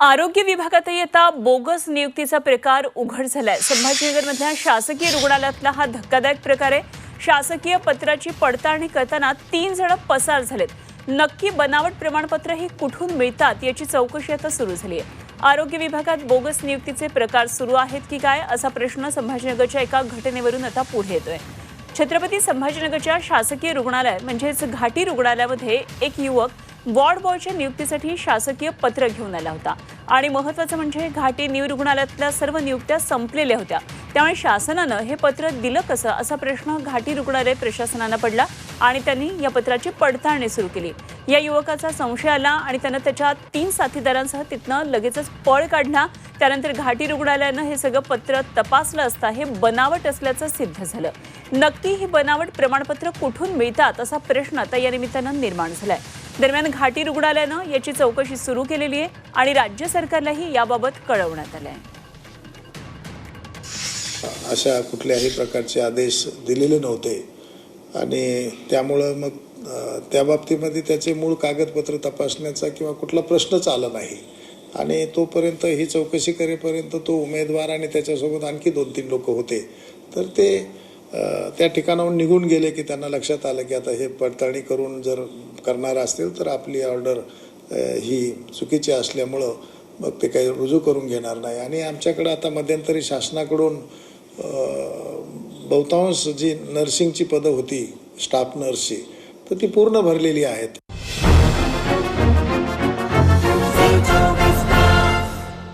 आरोग्य विभागातही आता बोगस नियुक्तीचा प्रकार उघड झालाय. संभाजीनगरमधल्या शासकीय रुग्णालयातला हा धक्कादायक प्रकार आहे. शासकीय पत्राची पडताळणी करताना तीन जण पसार झालेत. नक्की बनावट प्रमाणपत्र ही कुठून मिळतात याची चौकशी आता सुरू झाली आहे आरोग्य विभागात बोगस नियुक्तीचे प्रकार सुरू आहेत की काय असा प्रश्न संभाजीनगरच्या एका घटनेवरून आता पुढे येतोय. छत्रपती संभाजीनगरच्या शासकीय रुग्णालय म्हणजेच घाटी रुग्णालयामध्ये एक युवक वॉर्ड बॉयच्या नियुक्तीसाठी शासकीय पत्र घेऊन आला होता. आणि महत्त्वाचं म्हणजे घाटी न्यू रुग्णालयातल्या सर्व नियुक्त्या संपलेल्या होत्या. त्यामुळे शासनानं हे पत्र दिलं कसं असा प्रश्न घाटी रुग्णालय प्रशासनानं पडला आणि त्यांनी या पत्राची पडताळणी सुरू केली. या युवकाचा संशय आला आणि त्यानं त्याच्या तीन साथीदारांसह तिथनं लगेचच पळ काढला. त्यानंतर घाटी रुग्णालयानं हे सगळं पत्र तपासलं असता हे बनावट असल्याचं सिद्ध झालं. नक्की ही बनावट प्रमाणपत्र कुठून मिळतात असा प्रश्न आता या निमित्तानं निर्माण झालाय. दरम्यान घाटी रुग्णालयानं याची चौकशी सुरू केलेली आहे आणि राज्य सरकारलाही याबाबत कळवण्यात आलं आहे अशा कुठल्याही प्रकारचे आदेश दिलेले नव्हते. आणि त्यामुळं मग त्या बाबतीमध्ये त्याचे मूळ कागदपत्र तपासण्याचा किंवा कुठला प्रश्नच आला नाही. आणि तोपर्यंत ही चौकशी करेपर्यंत तो उमेदवार आणि त्याच्यासोबत आणखी दोन तीन लोक होते. तर ते त्या ठिकाणाहून निघून गेले की त्यांना लक्षात आलं की आता हे पडताळणी करून जर करणारा असतील तर आपली ऑर्डर ही चुकीची असल्यामुळं मग ते काही रुजू करून घेणार नाही. आणि आमच्याकडं आता मध्यंतरी शासनाकडून बहुतांश जी नर्सिंगची पदं होती स्टाफ नर्सची तर ती पूर्ण भरलेली आहेत.